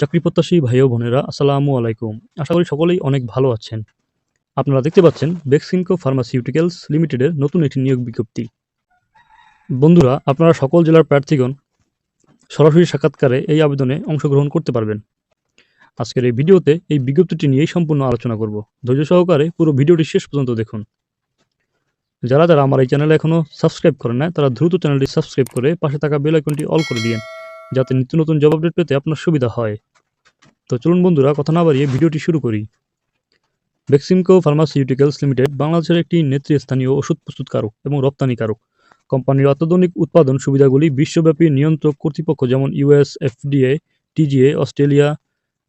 চাকরি প্রত্যাশী ভাই ও বোনেরা, আসসালামু আলাইকুম। আশা করি সকলেই অনেক ভালো আছেন। আপনারা দেখতে পাচ্ছেন বেক্সিমকো ফার্মাসিউটিক্যালস লিমিটেডের নতুন একটি নিয়োগ বিজ্ঞপ্তি। বন্ধুরা, আপনারা সকল জেলার প্রার্থীগণ সরাসরি সাক্ষাৎকারে এই আবেদনে অংশগ্রহণ করতে পারবেন। আজকের এই ভিডিওতে এই বিজ্ঞপ্তিটি নিয়েই সম্পূর্ণ আলোচনা করব। ধৈর্য সহকারে পুরো ভিডিওটি শেষ পর্যন্ত দেখুন। যারা যারা আমার এই চ্যানেলে এখনও সাবস্ক্রাইব করেন না তারা দ্রুত চ্যানেলটি সাবস্ক্রাইব করে পাশে থাকা বেল আইকনটি অল করে দিন যাতে নিত্য নতুন জব আপডেট পেতে আপনার সুবিধা হয়। তো চলুন বন্ধুরা, কথা না বাড়িয়ে ভিডিওটি শুরু করি। বেক্সিমকো ফার্মাসিউটিক্যালস লিমিটেড বাংলাদেশের একটি নেতৃস্থানীয় ওষুধ প্রস্তুতকারক এবং রপ্তানিকারক কোম্পানির অত্যাধুনিক উৎপাদন সুবিধাগুলি বিশ্বব্যাপী নিয়ন্ত্রক কর্তৃপক্ষ যেমন US FDA TGA Australia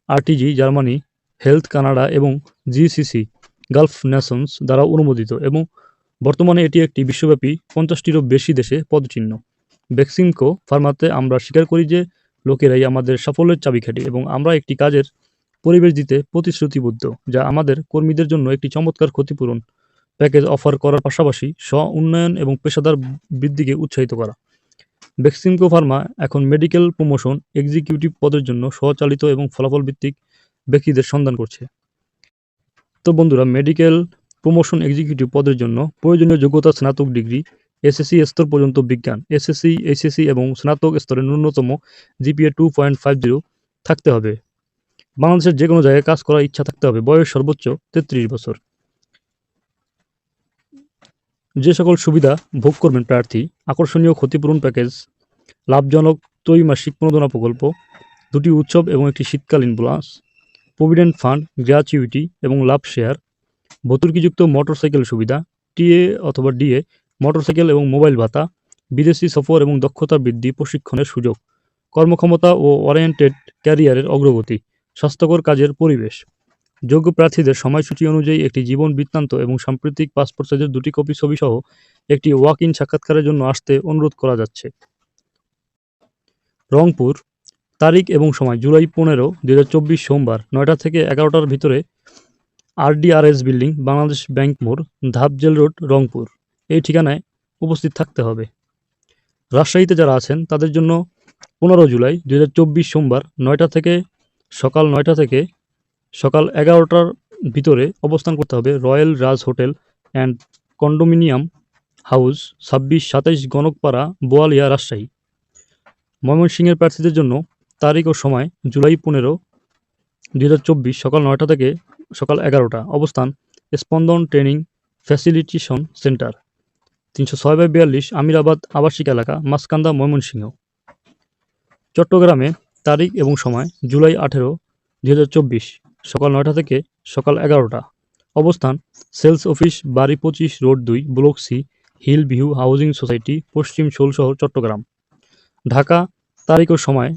RTG Germany Health Canada এবং জিসিসি গালফ নেশনস দ্বারা অনুমোদিত এবং বর্তমানে এটি একটি বিশ্বব্যাপী পঞ্চাশটিরও বেশি দেশে পদচিহ্ন। বেক্সিমকো ফার্মাতে আমরা স্বীকার করি যে লোকেরাই আমাদের সাফল্যের চাবিকাঠি এবং আমরা একটি কাজের পরিবেশ দিতে প্রতিশ্রুতিবদ্ধ, যা আমাদের কর্মীদের জন্য একটি চমৎকার ক্ষতিপূরণ প্যাকেজ অফার করার পাশাপাশি স্ব উন্নয়ন এবং পেশাদার বৃদ্ধিকে উৎসাহিত করা। বেক্সিমকো ফার্মা এখন মেডিকেল প্রমোশন, এক্সিকিউটিভ পদের জন্য স্বচালিত এবং ফলাফল ভিত্তিক ব্যক্তিদের সন্ধান করছে। তো বন্ধুরা, মেডিকেল প্রমোশন, এক্সিকিউটিভ পদের জন্য প্রয়োজনীয় যোগ্যতা স্নাতক ডিগ্রি এসএসসি স্তর পর্যন্ত বিজ্ঞান, এসএসসি, এইচএসসি এবং স্নাতক স্তরের ন্যূনতম GPA two point five zero থাকতে হবে। বাংলাদেশের যে কোনো জায়গায় কাজ করার ইচ্ছা থাকতে হবে। বয়স সর্বোচ্চ তেত্রিশ বছর। যে সকল সুবিধা ভোগ করবেন প্রার্থী, আকর্ষণীয় ক্ষতিপূরণ প্যাকেজ, লাভজনক ত্রৈমাসিক প্রণোদনা প্রকল্প, দুটি উৎসব এবং একটি শীতকালীন বোনাস, প্রভিডেন্ট ফান্ড, গ্র্যাচুইটি এবং লাভ শেয়ার ভর্তুকিযুক্ত মোটরসাইকেল সুবিধা টিএ অথবা ডিএ মোটরসাইকেল এবং মোবাইল ভাতা, বিদেশি সফর এবং দক্ষতা বৃদ্ধি প্রশিক্ষণের সুযোগ, কর্মক্ষমতা ও ওরিয়েন্টেড ক্যারিয়ারের অগ্রগতি, স্বাস্থ্যকর কাজের পরিবেশ। যোগ্য প্রার্থীদের সময়সূচি অনুযায়ী একটি জীবন বৃত্তান্ত এবং সাম্প্রতিক পাসপোর্ট সাইজের দুটি কপি ছবি সহ একটি ওয়াক ইন সাক্ষাৎকারের জন্য আসতে অনুরোধ করা যাচ্ছে। রংপুর, তারিখ এবং সময়, জুলাই পনেরো দুই সোমবার, নয়টা থেকে এগারোটার ভিতরে আরডিআরএস বিল্ডিং, বাংলাদেশ ব্যাংক মোড়, ধাপজেল রোড, রংপুর। এই ঠিকানায় উপস্থিত থাকতে হবে। রাজশাহীতে যারা আছেন, তাদের জন্য পনেরো জুলাই দু হাজার চব্বিশ সোমবার নয়টা থেকে সকাল নয়টা থেকে সকাল এগারোটার ভিতরে অবস্থান করতে হবে royal Raj hotel and condominium house ছাব্বিশ সাতাইশ গণকপাড়া বোয়ালিয়া, রাজশাহী। ময়মনসিংহের প্রার্থীদের জন্য তারিখ ও সময় জুলাই পনেরো দুই সকাল নয়টা থেকে সকাল এগারোটা অবস্থান স্পন্দন ট্রেনিং ফ্যাসিলিটেশন সেন্টার। তিনশো ছয় বাই বিয়াল্লিশ আমিরাবাদ আবাসিক এলাকা মাসকান্দা ময়মনসিংহ। চট্টগ্রামে তারিখ এবং সময়, জুলাই আঠেরো, দুই সকাল নয়টা থেকে সকাল এগারোটা। অবস্থান, সেলস অফিস, বাড়ি পঁচিশ, রোড দুই, block C, hill view housing society, পশ্চিম শোলশহর চট্টগ্রাম। ঢাকা, তারিখ ও সময়,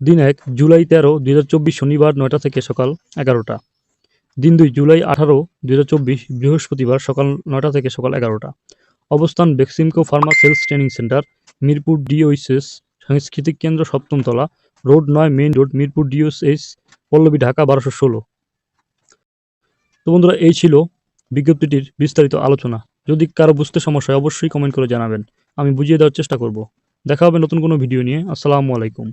দিন এক, জুলাই তেরো, দুই শনিবার নয়টা থেকে সকাল এগারোটা। দিন দুই জুলাই আঠারো, দুই বৃহস্পতিবার সকাল নয়টা থেকে সকাল এগারোটা। অবস্থান Beximco pharma sales training centre, Mirpur DOHS সাংস্কৃতিক কেন্দ্র সপ্তমতলা, রোড নয়, main road, Mirpur DOHS Pallabi Dhaka, বারোশো ষোলো। তো বন্ধুরা, এই ছিল বিজ্ঞপ্তিটির বিস্তারিত আলোচনা। যদি কারও বুঝতে সমস্যা হয়, অবশ্যই কমেন্ট করে জানাবেন। আমি বুঝিয়ে দেওয়ার চেষ্টা করব। দেখা হবে নতুন কোনো ভিডিও নিয়ে। আসসালামু আলাইকুম।